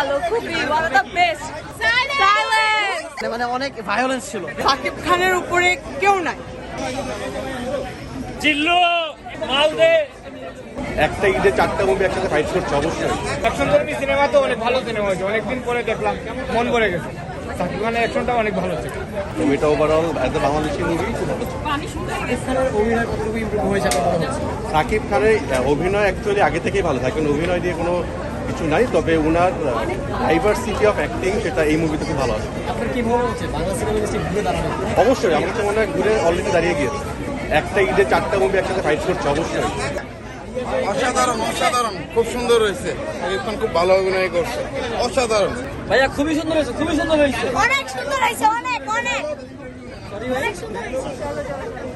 ভালো খুবই one of the best মানে অনেক ভায়োলেন্স ছিল। সাকিব খানের উপরে কেউ নাই। জিল্লু মালদে। একটা ঈদে চারটা মুভি একসাথে ফাইট করছে অবশ্যই। অ্যাকশন ধর্মী সিনেমা তো অনেক ভালো সিনেমা হয়েছে। অনেকদিন পরে দেখলাম মন ভরে গেছে। সাকিব খানের অ্যাকশনটা অনেক ভালো ছিল। মুভিটা overall as a Bangladeshi movie Shakib খানের অভিনয় অ্যাকচুয়ালি আগে থেকেই ভালো। থাকে অভিনয় দিয়ে কোনো কিছু নাই তবে ওনার ডাইভার্সিটি অফ অ্যাক্টিং সেটা এই মুভিতে খুব ভালো আছে। অবশ্যই আমার কাছে মনে হয় ঘুরে অলরেডি দাঁড়িয়ে গিয়েছে। একটা ঈদে চারটা মুভি একসাথে ফাইট করছে অবশ্যই। অসাধারণ অসাধারণ। খুব সুন্দর হয়েছে। শাকিব খান খুব ভালো অভিনয় করছে। অসাধারণ। ভাইয়া খুবই সুন্দর হয়েছে খুবই সুন্দর হয়েছে। অনেক সুন্দর হয়েছে অনেক অনেক। অনেক সুন্দর হয়েছে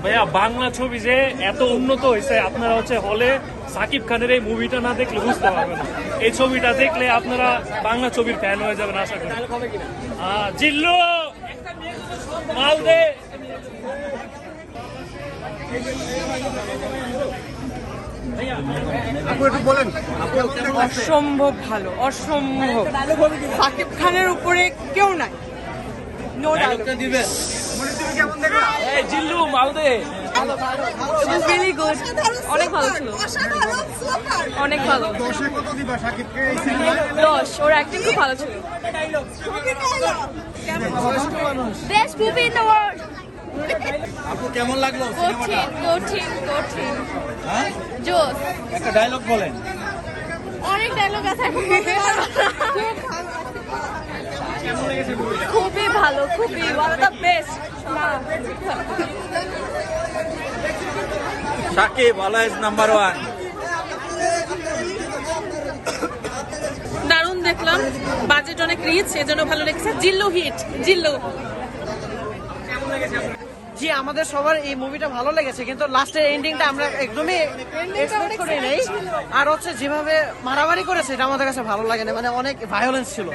ভাইয়া বাংলা ছবি যে এত উন্নত হয়েছে আপনারা হচ্ছে হলে সাকিব খানের এই মুভিটা না দেখলে বুঝতে পারবেন না। এই ছবিটা দেখলে আপনারা বাংলা ছবির ফ্যান হয়ে যাবেন আশা করি। জিল্লু! মালদে! অসম্ভব ভালো অসম্ভব। সাকিব খানের উপরে কেউ নাই। নো ডায়লগ জিল্লু অনেক ভালো ছিল। অনেক ভালো। দশ ওর অ্যাক্টিং খুব ভালো ছিল। Best movie in the world আপু কেমন লাগল কঠিন কঠিন কঠিন। জোস। একটা ডায়লগ বলেন। অনেক ডায়লগ আছে। খুবই ভালো খুবই one of the best Shakib always number one দারুণ দেখলাম। বাজেট অনেক রিচ এজন্য ভালো লেগেছে। জিল্লু হিট জিল্লু। জি আমাদের সবার এই মুভিটা ভালো লেগেছে কিন্তু লাস্টের এন্ডিংটা আমরা একদমই এক্সপেক্ট করি নাই। আর হচ্ছে যেভাবে মারামারি করেছে এটা আমাদের কাছে ভালো লাগে না মানে অনেক ভায়োলেন্স ছিল।